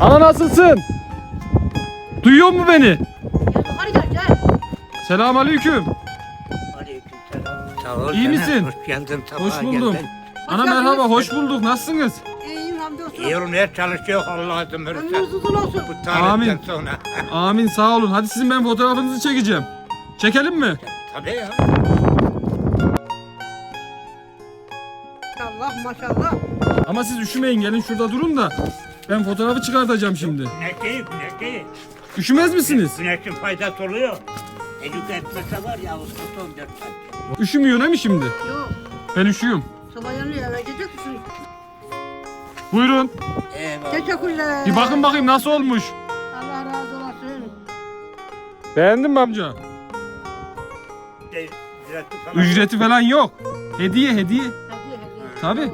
Ana nasılsın? Duyuyor mu beni? Gel yukarı gel gel. Selamünaleyküm. Aleykümselam. Sağ ol. İyi canım. misin? Hoş geldin. Sabah Hoş buldum. geldin. Ana geldiniz. merhaba, hoş bulduk. Nasılsınız? İyiyim hamdolsun. İyi olmaya çalışıyor Allah izin verirse. Ömrünüz uzun olsun. Bu tarihten Amin. sonra. Amin, sağ olun. Hadi sizin ben fotoğrafınızı çekeceğim. Çekelim mi? Tabii ya. Maşallah maşallah. Ama siz üşümeyin, gelin şurada durun da. Ben fotoğrafı çıkartacağım şimdi. Güneş değil. Üşümez misiniz? Güneşin faydası oluyor. Eduke etmese var ya, o 14 saat. Üşümüyor değil mi şimdi? Yok. Ben üşüyorum. Sabah yanıyor eve gidecek misin? Buyurun. Eyvallah. Teşekkürler. Bir bakın bakayım nasıl olmuş. Allah razı olasın. Beğendin mi amca? De- ücreti falan- Ücreti falan yok. Hediye hediye. Hediye hediye. Tabii.